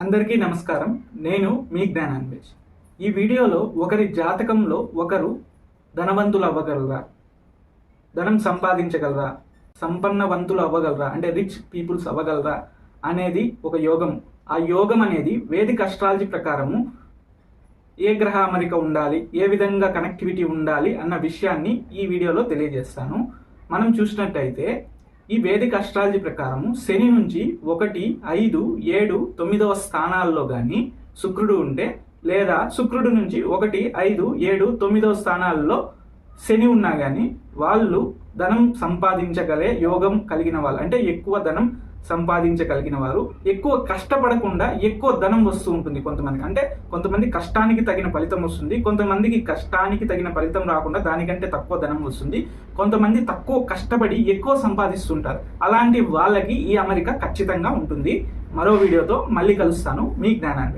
అందరికీ నమస్కారం. నేను మీ జ్ఞానాన్వేష్. ఈ వీడియోలో ఒకరి జాతకంలో ఒకరు ధనవంతులు అవ్వగలరా ధనం సంపాదించగలరా? సంపన్నవంతులు అవ్వగలరా అంటే రిచ్ పీపుల్స్ అవ్వగలరా? అనేది ఒక యోగం. ఆ యోగం అనేది వేదిక అస్ట్రాలజీ ప్రకారము ఏ గ్రహ అమరిక ఉండాలి ఏ విధంగా కనెక్టివిటీ ఉండాలి అన్న విషయాన్ని ఈ వీడియోలో తెలియజేస్తాను. మనం చూసినట్టయితే ఈ వేదిక అస్ట్రాలజీ ప్రకారము శని నుంచి ఒకటి ఐదు ఏడు తొమ్మిదవ స్థానాల్లో కానీ శుక్రుడు ఉంటే లేదా శుక్రుడు నుంచి ఒకటి ఐదు ఏడు తొమ్మిదవ స్థానాల్లో శని ఉన్నా కానీ వాళ్ళు ధనం సంపాదించగలే యోగం కలిగిన వాళ్ళు అంటే ఎక్కువ ధనం సంపాదించగలిగిన వారు ఎక్కువ కష్టపడకుండా ఎక్కువ ధనం వస్తూ ఉంటుంది కొంతమందికి. అంటే కొంతమంది కష్టానికి తగిన ఫలితం వస్తుంది కొంతమందికి కష్టానికి తగిన ఫలితం రాకుండా దానికంటే తక్కువ ధనం వస్తుంది కొంతమంది తక్కువ కష్టపడి ఎక్కువ సంపాదిస్తుంటారు. అలాంటి వాళ్ళకి ఈ అమరిక ఖచ్చితంగా ఉంటుంది. మరో వీడియోతో మళ్ళీ కలుస్తాను. మీ జ్ఞానాన్ని